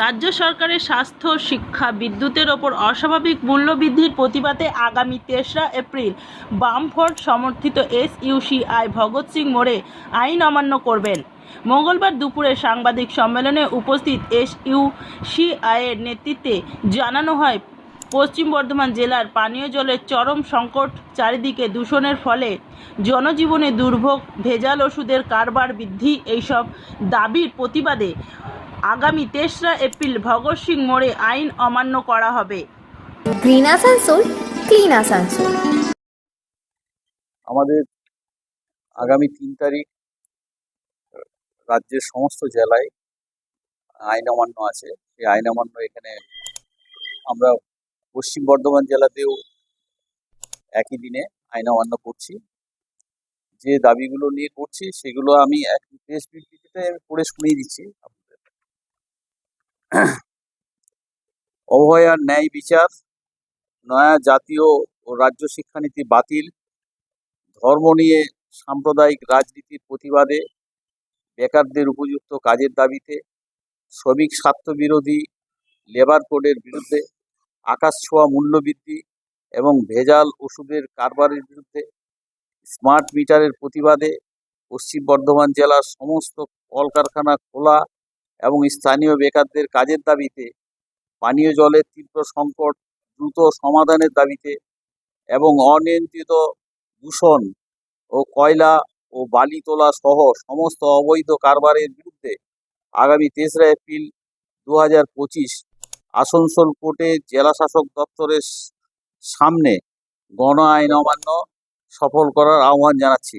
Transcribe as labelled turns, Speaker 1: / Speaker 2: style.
Speaker 1: রাজ্য সরকারের স্বাস্থ্য, শিক্ষা, বিদ্যুতের ওপর অস্বাভাবিক মূল্যবৃদ্ধির প্রতিবাদে আগামী তেসরা এপ্রিল বামফোর্ড সমর্থিত এস ইউসিআই ভগৎ সিং মোড়ে আইন অমান্য করবেন। মঙ্গলবার দুপুরে সাংবাদিক সম্মেলনে উপস্থিত এস ইউ এসইউসিআইয়ের নেতৃত্বে জানানো হয় পশ্চিম বর্ধমান জেলার পানীয় জলের চরম সংকট চারিদিকে দূষণের ফলে জনজীবনে দুর্ভোগ ভেজাল ওষুধের কারবার বৃদ্ধি এইসব দাবির প্রতিবাদে আগামী তেসরা এপ্রিল ভগৎ সিং মোড়ে আইন অমান্য করা হবে।
Speaker 2: Green Asansol clean Asansol.
Speaker 3: আমাদের আগামী তিন তারিখ রাজ্যের সমস্ত জেলায় আইন অমান্য আছে। সেই আইন অমান্য এখানে আমরা পশ্চিম বর্ধমান জেলাতেও একই দিনে আইন অমান্য করছি যে দাবিগুলো নিয়ে করছি, সেগুলো আমি এক প্রেস বিবৃতিতে পড়ে শুনিয়ে দিচ্ছি আপনাদের। ন্যায় বিচার, নয়া জাতীয় ও রাজ্য শিক্ষানীতি বাতিল, ধর্ম নিয়ে সাম্প্রদায়িক রাজনীতির প্রতিবাদে বেকারদের উপযুক্ত কাজের দাবিতে, শ্রমিক স্বার্থবিরোধী লেবার কোডের বিরুদ্ধে আকাশ ছোঁয়া, মূল্যবৃদ্ধি এবং ভেজাল ওষুধের কারবারের বিরুদ্ধে স্মার্ট মিটারের প্রতিবাদে পশ্চিম বর্ধমান জেলার সমস্ত কলকারখানা খোলা এবং স্থানীয় বেকারদের কাজের দাবিতে পানীয় জলের তীব্র সংকট দ্রুত সমাধানের দাবিতে এবং অনিয়ন্ত্রিত দূষণ ও কয়লা ও বালি তোলা সহ সমস্ত অবৈধ কারবারের বিরুদ্ধে আগামী তেসরা এপ্রিল দু হাজার পঁচিশ আসানসোল কোর্টে জেলা শাসক দপ্তরের সামনে গণ আইন অমান্য সফল করার আহ্বান জানাচ্ছি।